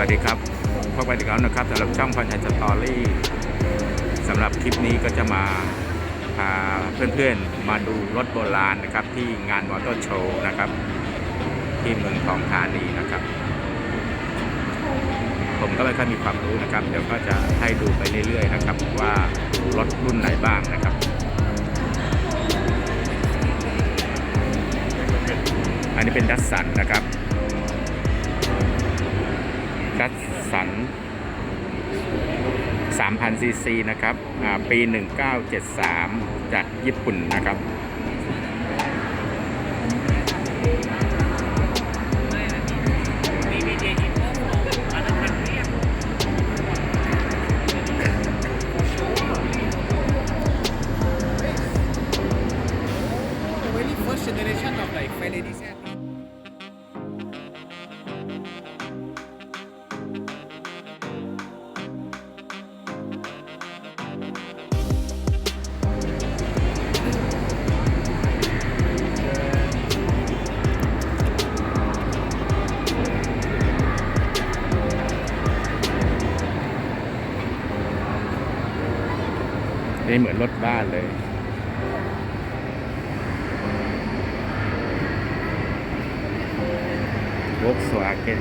วัสดีครับพบกันอีกแล้วนะครับสำหรับช่องพันธันสตอรี่สำหรับคลิปนี้ก็จะมาพาเพื่อนๆมาดูรถโบราณนะครับ ที่งานมอเตอร์โชว์นะครับ ที่เมืองทองธานีนะครับ ผมก็ไม่ค่อยมีความรู้นะครับ เดี๋ยวก็จะให้ดูไปเรื่อยๆนะครับ ว่ารถรุ่นไหนบ้างนะครับอันนี้เป็นดัสสันนะครับ ดัตสัน3,000ซีซีนะครับ ปี 1973 จากญี่ปุ่นนะครับ generation of like Ferrari set. นี่เหมือนรถบ้านเลย v o l k s w a g e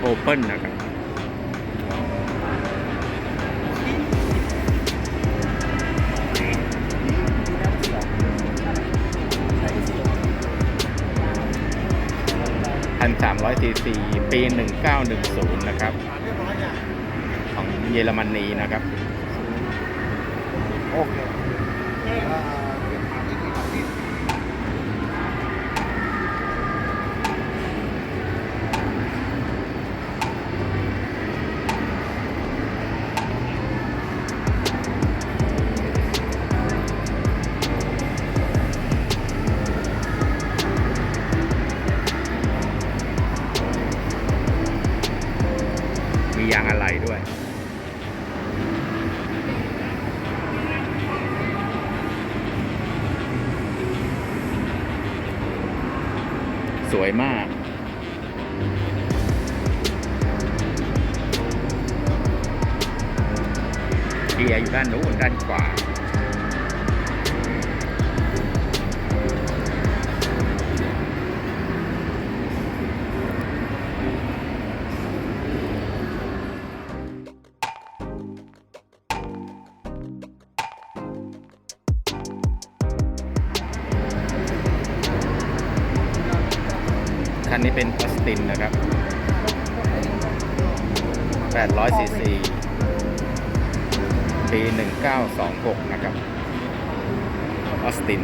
โอเปิลนะครับ 4 ปี 1910 นะครับ ของเยอรมนีนะครับ โอเค สวยมากเกียอยู่ด้านโน้นด้านขวา ซีซีปี 1926 นะครับ ออสติน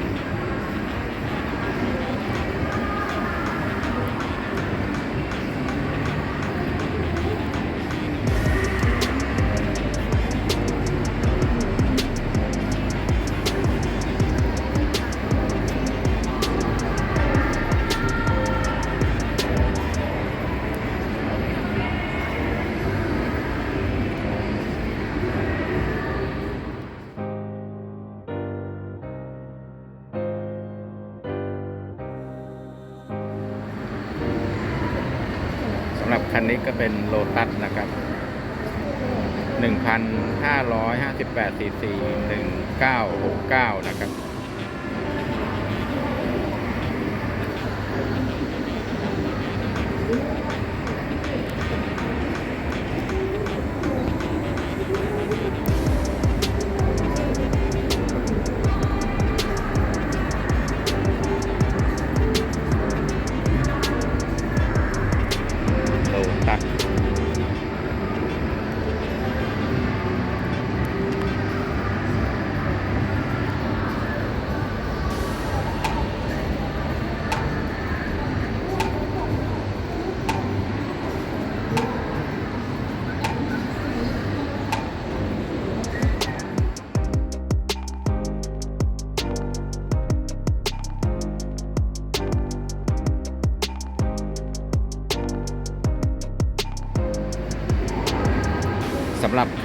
คันนี้ก็เป็นโลตัสนะครับ 1,558cc 1969 นะครับ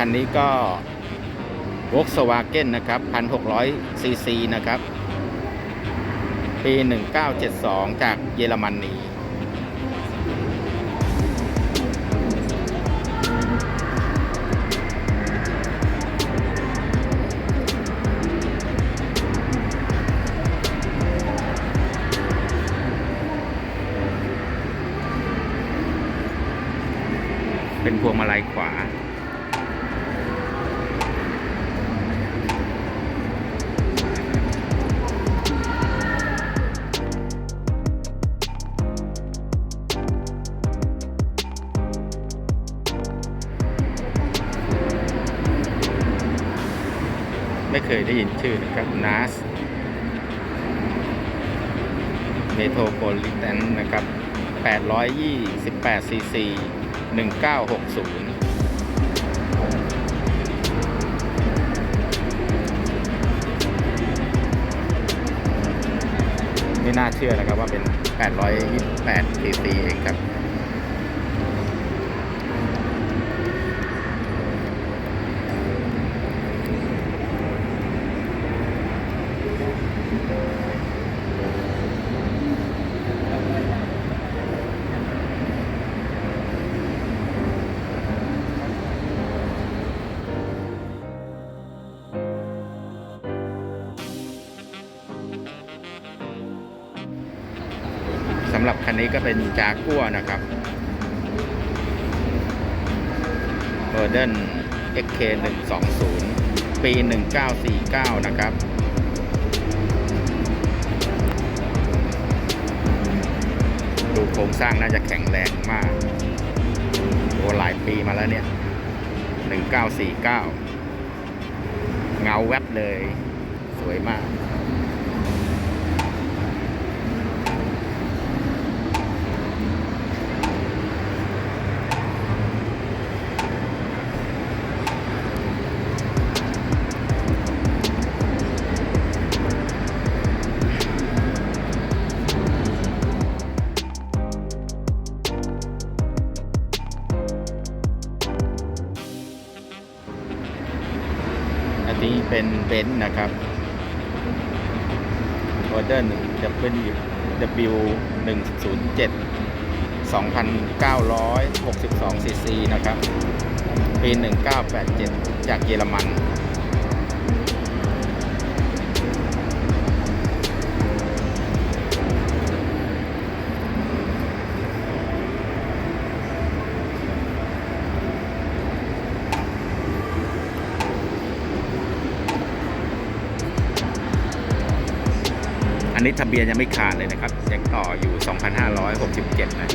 คันนี้ก็ Volkswagen นะครับ1,600ซีซีนะครับ ปี 1972 จากเยอรมนีเป็นพวงมาลัยขวา ไม่เคยได้ยินชื่อนะครับ NAS เมโทรโพลิแทนนะครับ 828ซีซี1960ไม่น่าเชื่อนะครับว่าเป็น 828ซีซีเองครับ สำหรับคันนี้ก็เป็นจากัวนะครับ g o r d o n XK 120 ปี 1949 นะครับ ครงสร้างน่าจะแข็งแรงมากโอ้หลายปีมาแล้วเนี่ย 1949 เงาแวบเลย สวยมาก เบนซ์นะครับออเดอร์ W W 107 2,962ซีซีนะครับ ปี 1987 จากเยอรมัน อันนี้ทะเบียนยังไม่ขาดเลยนะครับยังต่ออยู่ 2,567 นะ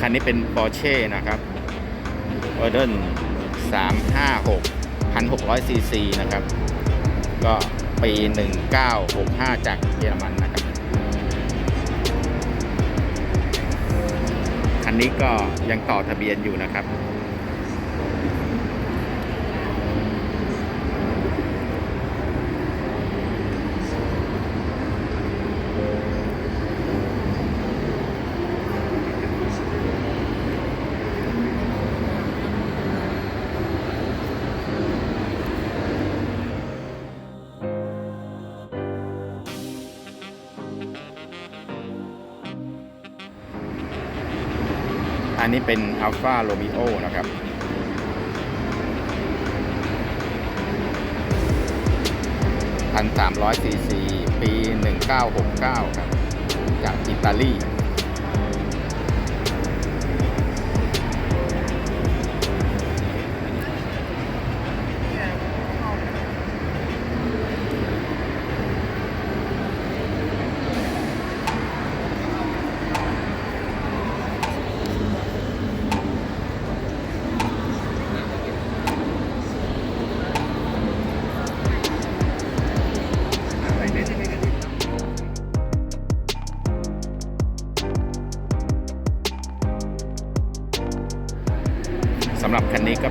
คันนี้เป็น Porsche นะครับออเดน356 1,600ซีซีนะครับ ก็ปี 1965 จากเยอรมัน นี้ก็ยังต่อทะเบียนอยู่นะครับ นนี้เป็นอัลฟาโรมิโอนะครับพันสามร้อยซีซี ปี 1969 ครับ จากอิตาลี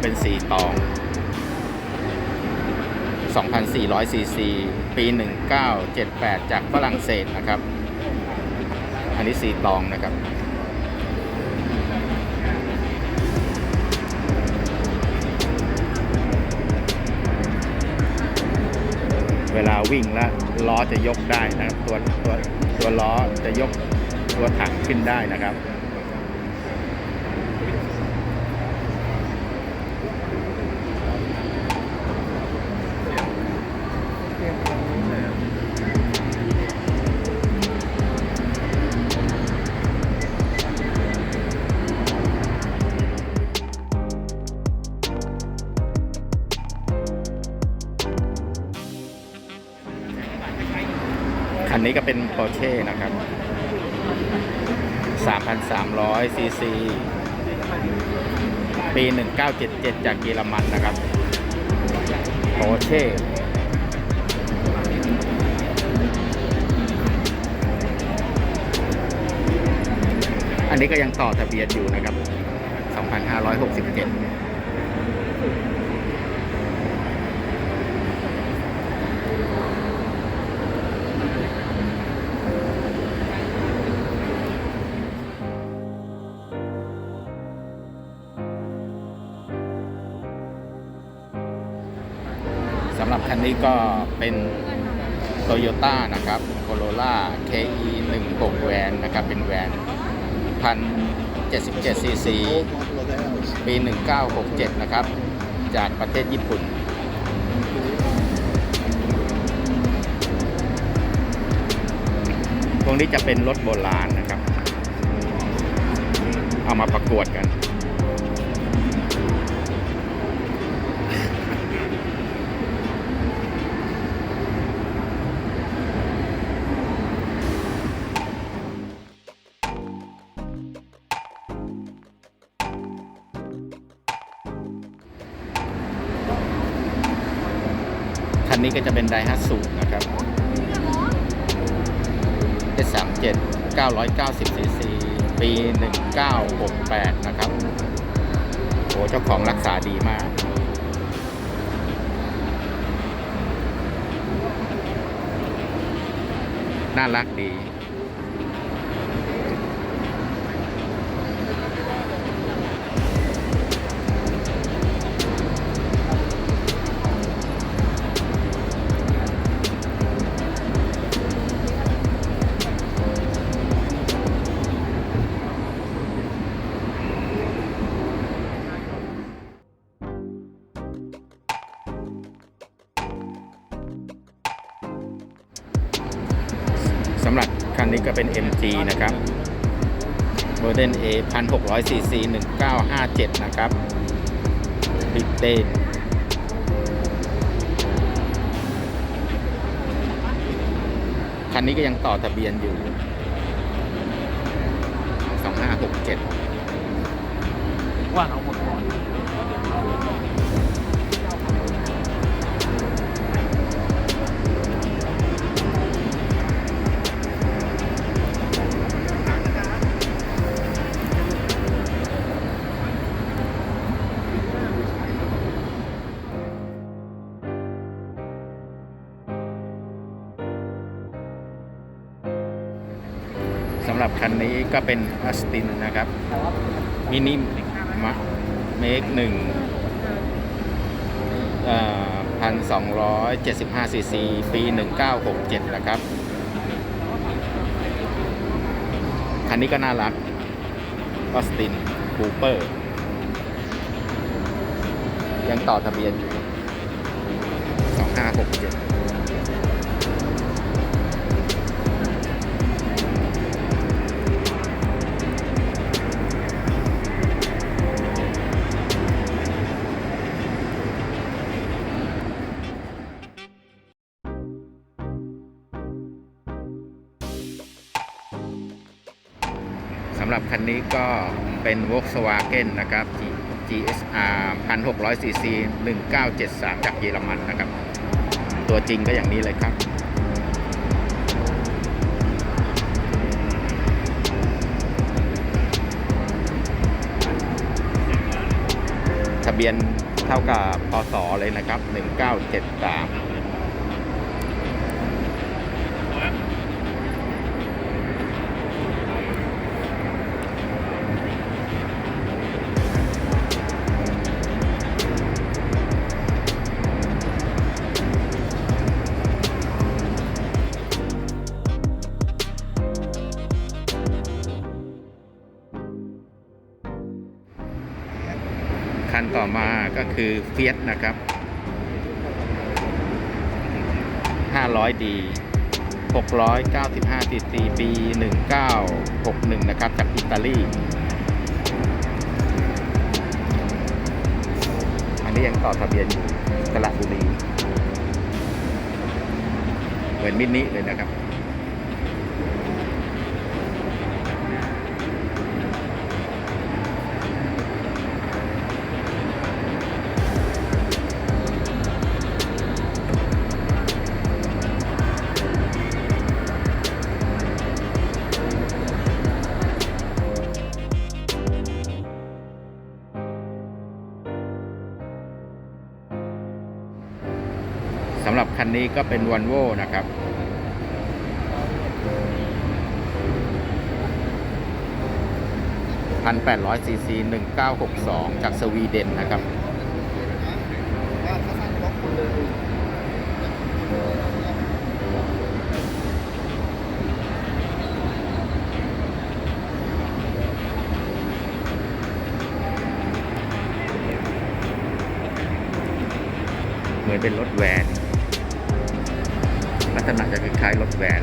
เป็นสีตอง 2,400ซีซีปี 1978 จากฝรั่งเศสนะครับ อันนี้สีตองนะครับเวลาวิ่งแล้วล้อจะยกได้นะครับ ตัวตัวตัวล้อจะยกตัวถังขึ้นได้นะครับ คันนี้ก็เป็น Porsche นะครับ 3,300 ซีซี ปี 1977 จากเยอรมันนะครับ Porsche อันนี้ก็ยังต่อทะเบียนอยู่นะครับ 2,567 คันนี้ก็เป็น Toyota นะครับ Corolla KE 16แวนนะครับ เป็นแวน1,077ซีซีปี 1967 นะครับ จากประเทศญี่ปุ่น พวกนี้จะเป็นรถโบราณนะครับ เอามาประกวดกัน ไดฮัตสุนะครับ S37 990ซีซีปี 1968 นะครับโอ้เจ้าของรักษาดีมาก น่ารักดี คันนี้ก็เป็น MG นะครับ Model A 1600 cc 1957 นะครับปิดเตนคันนี้ก็ยังต่อทะเบียนอยู่ 2567 ว่าเอาำหรับคันนี้ก็เป็นอัสตินนะครับมินิมะเมกหนึ่งพันสองร้อยเจ็ดสิบห้าซีซีปีหนึ่งเก้าหกเจ็ดนะครับ คันนี้ก็น่ารักออสตินคูเปอร์ ยังต่อทะเบียนอยู่สองห้าหกเจ็ด นี้ก็เป็น Volkswagen นะครับ G- GSR 1600 cc 1973 จากเยอรมันนะครับ ตัวจริงก็อย่างนี้เลยครับ ทะเบียนเท่ากับพศเลยนะครับ 1973 ฟียสนะครับ 500D 695 cc ปี 1961 นะครับ จากอิตาลี อันนี้ยังต่อทะเบียนอยู่สระบุรี เหมือนมินิเลยนะครับ สำหรับคันนี้ก็เป็นวันโวนะครับ 1,800ซีซี1962 จากสวีเดนนะครับเหมือนเป็นรถแวน ษณะจะคล้ายๆรถแวน